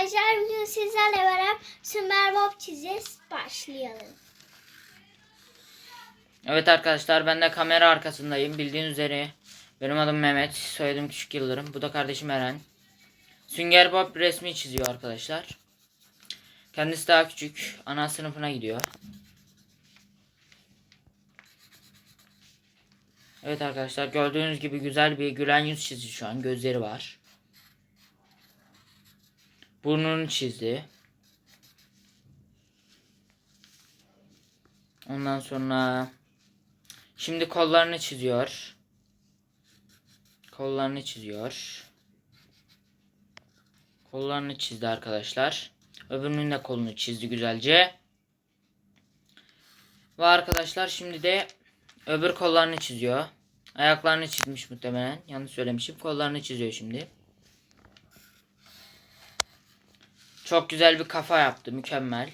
arkadaşlar bugün sizlerle beraber Sümer Bob çizeceğiz. Başlayalım. Evet arkadaşlar ben de kamera arkasındayım. Bildiğiniz üzere benim adım Mehmet. Soyadım Küçük Yıldırım. Bu da kardeşim Eren. Sünger Bob resmi çiziyor arkadaşlar. Kendisi daha küçük. Ana sınıfına gidiyor. Evet arkadaşlar gördüğünüz gibi güzel bir gülen yüz çizdi şu an. Gözleri var. Burnunu çizdi. Ondan sonra şimdi kollarını çiziyor. Kollarını çiziyor. Kollarını çizdi arkadaşlar. Öbürünün de kolunu çizdi güzelce. Ve arkadaşlar şimdi de öbür kollarını çiziyor. Ayaklarını çizmiş muhtemelen. Yanlış söylemişim. Kollarını çiziyor şimdi. Çok güzel bir kafa yaptı. Mükemmel.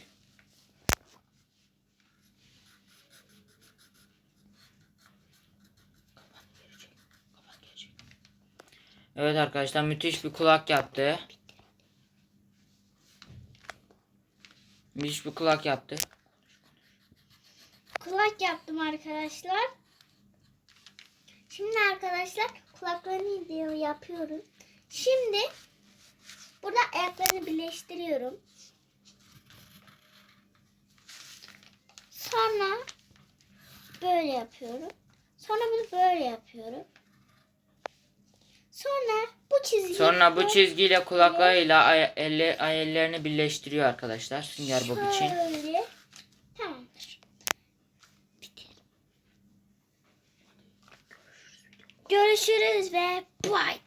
Evet arkadaşlar müthiş bir kulak yaptı. Müthiş bir kulak yaptı. Kulak yaptım arkadaşlar. Şimdi arkadaşlar kulaklarını diyor yapıyorum. Şimdi burada ayaklarını birleştiriyorum. Sonra böyle yapıyorum. Sonra bunu böyle yapıyorum. Sonra bu çizgiyi Sonra bu çizgiyle kulaklarıyla ay- elle, ay- ellerini birleştiriyor arkadaşlar. Sünger Bob için. Şöyle. Tamamdır. Bitir. Görüşürüz ve bye.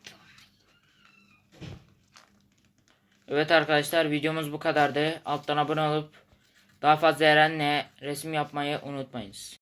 Evet arkadaşlar videomuz bu kadardı. Alttan abone olup daha fazla Eren'le resim yapmayı unutmayınız.